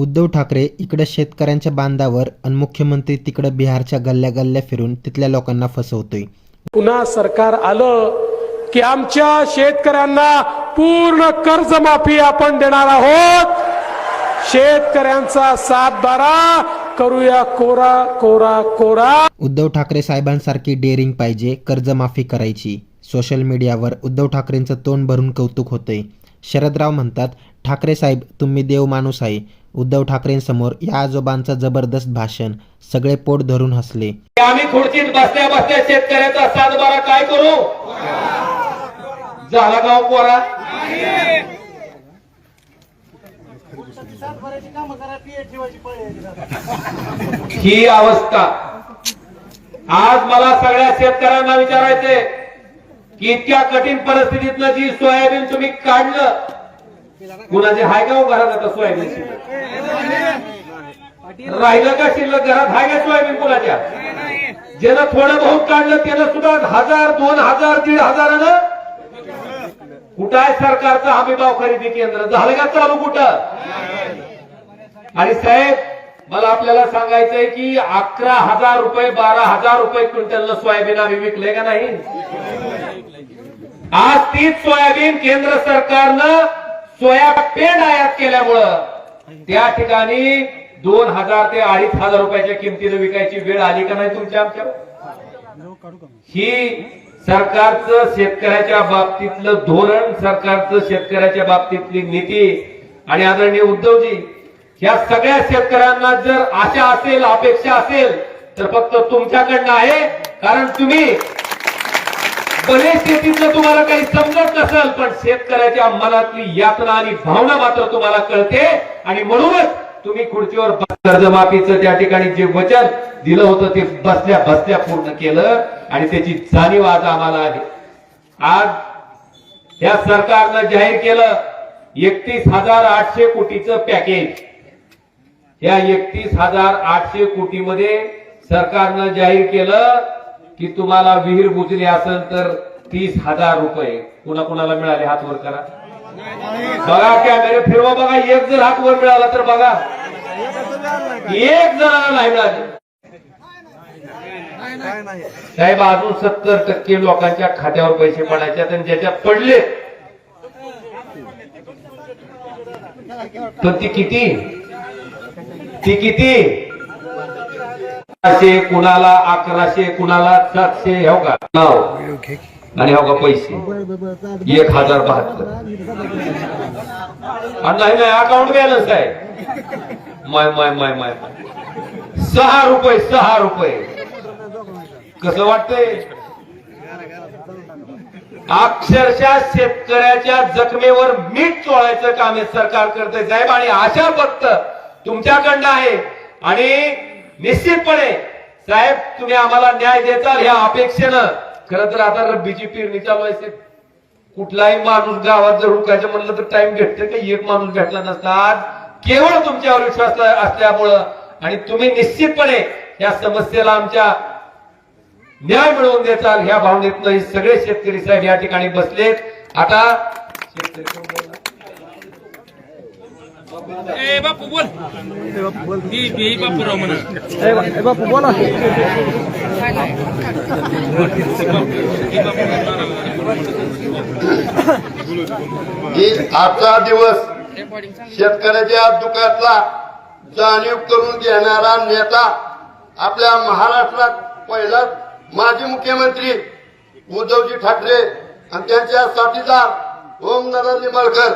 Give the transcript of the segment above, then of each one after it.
उद्धव ठाकरे इकडं शेतकऱ्यांच्या बांधावर आणि मुख्यमंत्री तिकडं बिहारच्या गल्ल्या गल्ल्या फिरून तिथल्या लोकांना फसवतोय. पुन्हा सरकार आलं की आमच्या शेतकऱ्यांना पूर्ण कर्जमाफी आपण देणार आहोत. शेतकऱ्यांचा सातबारा करूया कोरा कोरा कोरा. उद्धव ठाकरे साहेबांसारखी डेअरिंग पाहिजे कर्जमाफी करायची. सोशल मीडियावर उद्धव ठाकरेंचं तोंड भरून कौतुक होतंय. शरदराव म्हणतात ठाकरे साहेब तुम्ही देव माणूस आहे. उद्धव ठाकरेंसमोर या आजोबांचं जबरदस्त भाषण. सगळे पोट धरून हसले. आम्ही खुर्चीत बसल्या बसल्या शेतकऱ्याचा सातबारा काय करू? झाला गाव कोरा ही अवस्था. आज मला सगळ्या शेतकऱ्यांना विचारायचे की इतक्या कठीण परिस्थितीतनं जी सोयाबीन तुम्ही काढलं कुणाचे हाय का हो घरात आता सोयाबीन शिल्लक? राहिलं का शिल्लक घरात? हाय का सोयाबीन कुणाच्या ज्यानं थोडं बहुत काढलं त्यानं सुद्धा हजार दोन हजार दीड हजारानं कुठं आहे सरकारचं हमी भाव खरेदी केंद्र? झालं का चालू कुठं? आणि साहेब मला आपल्याला सांगायचंय की अकरा हजार रुपये बारा हजार रुपये क्विंटलनं सोयाबीन आम्ही विकले का नाही? आज तीच सोयाबीन केंद्र सरकारनं सोयाबीन आयात केल्यामुळं त्या ठिकाणी दोन हजार ते अडीच हजार रुपयाच्या किमतीनं विकायची वेळ आली का नाही तुमच्या आमच्या? ही सरकारचं शेतकऱ्याच्या बाबतीतलं धोरण सरकारचं शेतकऱ्याच्या बाबतीतली नीती आणि आदरणीय उद्धवजी या सगळ्या शेतकऱ्यांना जर आशा असेल अपेक्षा असेल तर फक्त तुमच्याकडनं आहे. कारण तुम्ही भले शेतीतलं तुम्हाला काही समजत नसेल पण शेतकऱ्याच्या मनातली यातना आणि भावना मात्र तुम्हाला कळते. आणि म्हणूनच तुम्ही खुर्चीवर कर्जमाफीचं त्या ठिकाणी जे वचन दिलं होतं ते बसल्या बसल्या पूर्ण केलं. आणि त्याची जाणीव आज आम्हाला आहे. आज या सरकारनं जाहीर केलं एकतीस हजार आठशे कोटीचं पॅकेज. या एकतीस हजार आठशे कोटीमध्ये सरकारनं जाहीर केलं की तुम्हाला विहीर बुजली असेल तर तीस हजार रुपये. कुणा कुणाला मिळाले हात वर करा. बघा कॅमेरे फिरवा बघा एक जर हात वर मिळाला तर बघा. एक जणाला नाही मिळाले. साहेब अजून सत्तर टक्के लोकांच्या खात्यावर पैसे पडायचे आणि ज्याच्या पडले. तर ती किती? ती किती? अकराशे कुणाला अकराशे कुणाला सातशे हो का? नाव. आणि हो का पैसे. एक हजार बहात्तर. आणि नाही नाही अकाउंट बॅलन्स आहे. माय माय माय माय. सहा रुपये सहा रुपये. कसं वाटतंय? अक्षरशः शेतकऱ्याच्या जखमेवर मीठ चोळायचं काम हे सरकार करते साहेब. आणि आशा फक्त तुमच्याकडनं आहे. आणि निश्चितपणे साहेब तुम्ही आम्हाला न्याय देताल ह्या अपेक्षेनं. खरं तर आता रब्बीची पेरणी चालू आहे कुठलाही माणूस गावात जर हुकायचं म्हणलं तर टाइम भेटते का? एक माणूस भेटला नसता. आज केवळ तुमच्यावर विश्वास असल्यामुळं आणि तुम्ही निश्चितपणे या समस्येला आमच्या न्याय मिळवून देताल. ह्या भावनेतनं सगळे शेतकरी साहेब या ठिकाणी बसलेत. आता शेतकरी ए बापू बोल. ती ती बापूराव म्हणा. ही आजचा दिवस शेतकऱ्याच्या दुःखातला जाणीव करून घेणारा नेता आपल्या महाराष्ट्रात पहिला माजी मुख्यमंत्री उद्धवजी ठाकरे आणि त्यांच्या साथीदार ओम नरहरी निंबाळकर.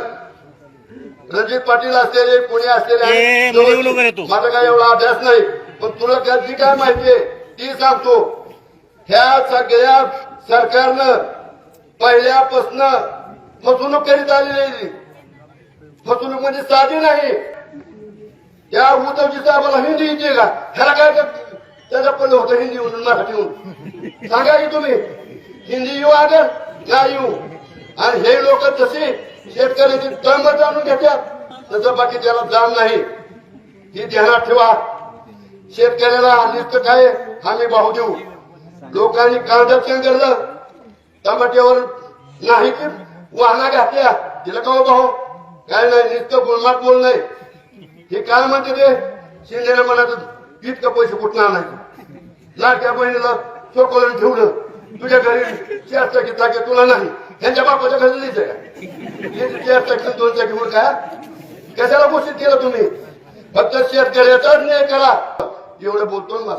रणजित पाटील असलेले पुणे असलेले माझा काय एवढा अभ्यास नाही. पण तुला त्याची काय माहितीये ती सांगतो. ह्या सगळ्या सरकारनं पहिल्यापासनं फसवणूक करीत आलेली फसवणूक म्हणजे साधी नाही. त्या उद्धवजी साहेबाला हिंदी येते का? ह्याला काय त्याचं पडलं होतं हिंदी म्हणून मराठी म्हणून सांगा की तुम्ही? हिंदी येऊ अगर नाही येऊ. आणि हे लोक तसे शेतकऱ्याची दम जाणून घेतात त्याचं बाकी त्याला जाण नाही. ही ध्यानात ठेवा. शेतकऱ्याला नुसतं काय? आम्ही भाऊ देऊ. लोकांनी कांद्याचं केलं? टमाट्यावर नाही की वाहना घातल्या? तिला का हो भाऊ? काय नाही नुसतं गुणमात बोल नाही. हे काय म्हणते ते? शिंदेला म्हणत इतकं पैसे कुठणार नाही लाडक्या बहिणीला चोकोला ठेवलं. तुझ्या घरी चार चाकी चाकी तुला नाही. ह्यांच्या बापाच्या खाली लिहिचं का चार दोन चाकीवर काय? कशाला घोषित केलं तुम्ही? फक्त शेतकऱ्याचाच न्याय करा. एवढं बोलतो ना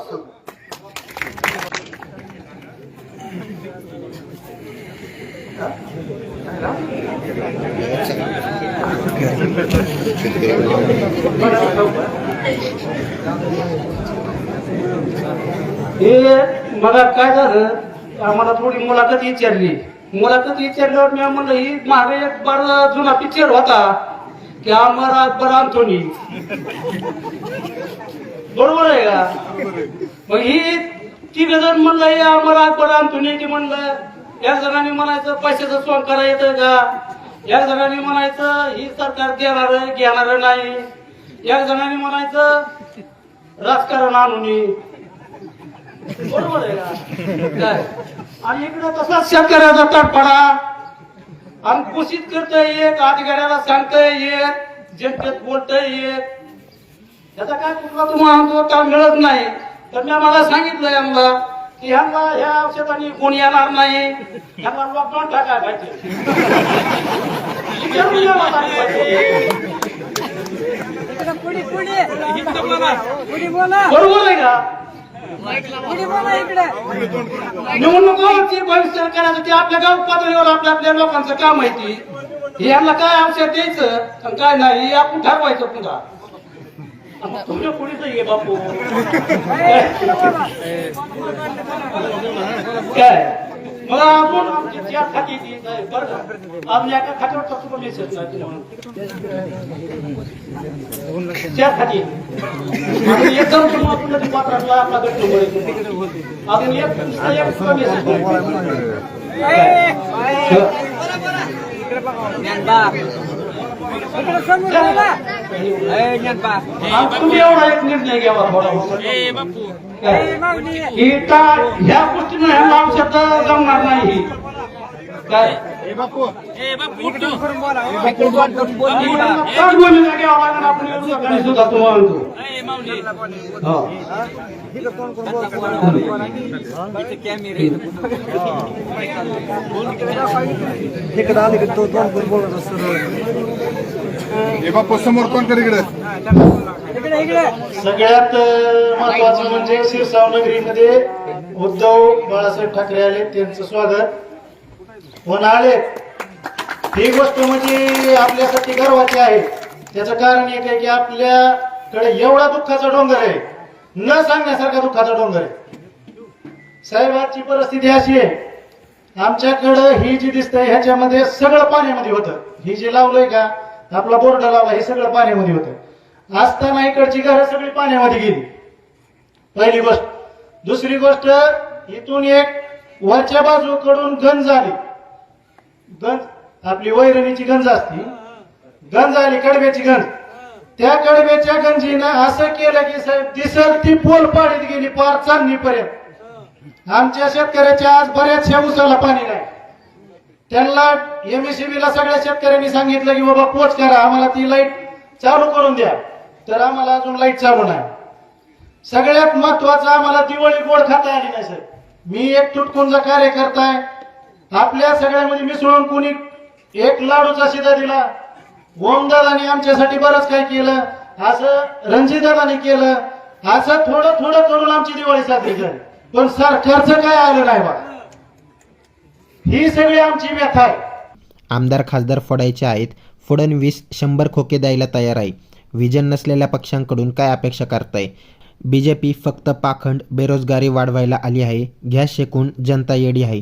हे मला काय झालं? आम्हाला थोडी मुलाखत विचारली. मुलाखत विचारल्यावर मी म्हणलं ही मागे एक बार जुना पिक्चर होता की अमर अकबर अंथोनी बरोबर आहे का? मग ही तिघ जण म्हणलं हे अमर अकबर अंथोनी की म्हणलं या जणांनी म्हणायचं पैशाचं सोंग करा येतं का? या जणांनी म्हणायचं ही सरकार देणार घेणार नाही. या जणांनी म्हणायचं राजकारण आणून बरोबर आहे का? काय? आणि इकडे तसा शेतकऱ्याचा तटपडा आणि घोषित करतोय एक अधिकाऱ्याला सांगतोय एक जनतेत बोलतोय एक. याचा काय कुठला तुम्हाला काय मिळत नाही. तर मी मला सांगितलं यांना की ह्यांना ह्या औषधाने कोणी येणार नाही. ह्यांना लॉकडाऊन टाकाय पाहिजे. बरोबर आहे का? निवडणुकांची भविष्य करायचं ते आपल्या गाव पातळीवर आपल्या आपल्या लोकांचं काम आहे ती. हे यांना काय औषध द्यायचं आणि काय नाही हे आपण ठरवायचं पुन्हा. तुमच्या पुढेच ये बापू. काय? मग आपण चार खाती बरं आपण एका खात्यावर टाकतो चार खाती एक जाऊन पात्रातला आपला गट नंबर. आपण एक एक तुम्ही एवढा एक निर्णय घ्यावा थोडा ही का ह्या गोष्टीनं ह्या औषध जमणार नाही ही. काय. ए माऊली हो. हे समोर कोण कर इकडे इकडे इकडे सगळ्यात महत्वाचं म्हणजे शिरसावनगरीमध्ये उद्धव बाळासाहेब ठाकरे आले त्यांचं स्वागत. पण आले ही गोष्ट म्हणजे आपल्यासाठी गर्वाची आहे. त्याचं कारण एक आहे की आपल्याकडे एवढा दुःखाचा डोंगर आहे. न सांगण्यासारखा दुःखाचा डोंगर आहे. साहेबांची परिस्थिती अशी आहे. आमच्याकडं ही जी दिसतंय ह्याच्यामध्ये सगळं पाण्यामध्ये होतं. ही जे लावलंय का आपला बोर्ड लावला हे सगळं पाण्यामध्ये होतं. असताना इकडची घरं सगळी पाण्यामध्ये गेली. पहिली गोष्ट. दुसरी गोष्ट इथून एक वरच्या बाजूकडून गंज आली. गंज आपली वैरणीची गंज असती. गंज आली कडब्याची गंज. त्या कडब्याच्या गंजीनं असं केलं की साहेब दिसल ती पोल पाडीत गेली पार चांदणीपर्यंत. आमच्या शेतकऱ्याच्या आज बऱ्याचशा उसाला पाणी नाही. त्यांना एमएसीबीला सगळ्या शेतकऱ्यांनी सांगितलं की बाबा पोच करा आम्हाला ती लाइट चालू करून द्या. तर आम्हाला अजून लाइट चालू नाही सगळ्यात महत्वाचं आम्हाला दिवाळी गोड खाता आली नाही सर. मी एक तुटकुंजा कार्यकर्ता आहे. आपल्या सगळ्यामध्ये मिसळून कोणी एक लाडूचा शिदा दिला ओमदादानी आमच्यासाठी बरंच काय केलं असं रणजितदादानी केलं असं थोडं थोडं करून आमची दिवाळी साजरी झाली. पण सरकारचं काय आलं नाही बा? ही सगळी आमची व्यथा आहे. आमदार खासदार फोडायचे आहेत. फडणवीस शंभर खोके द्यायला तयार आहे. व्हिजन नसलेल्या पक्षांकडून काय अपेक्षा करताय? बी जे पी फक्त पाखंड बेरोजगारी वाढवायला आली आहे. घ्या शेकून जनता येडी आहे.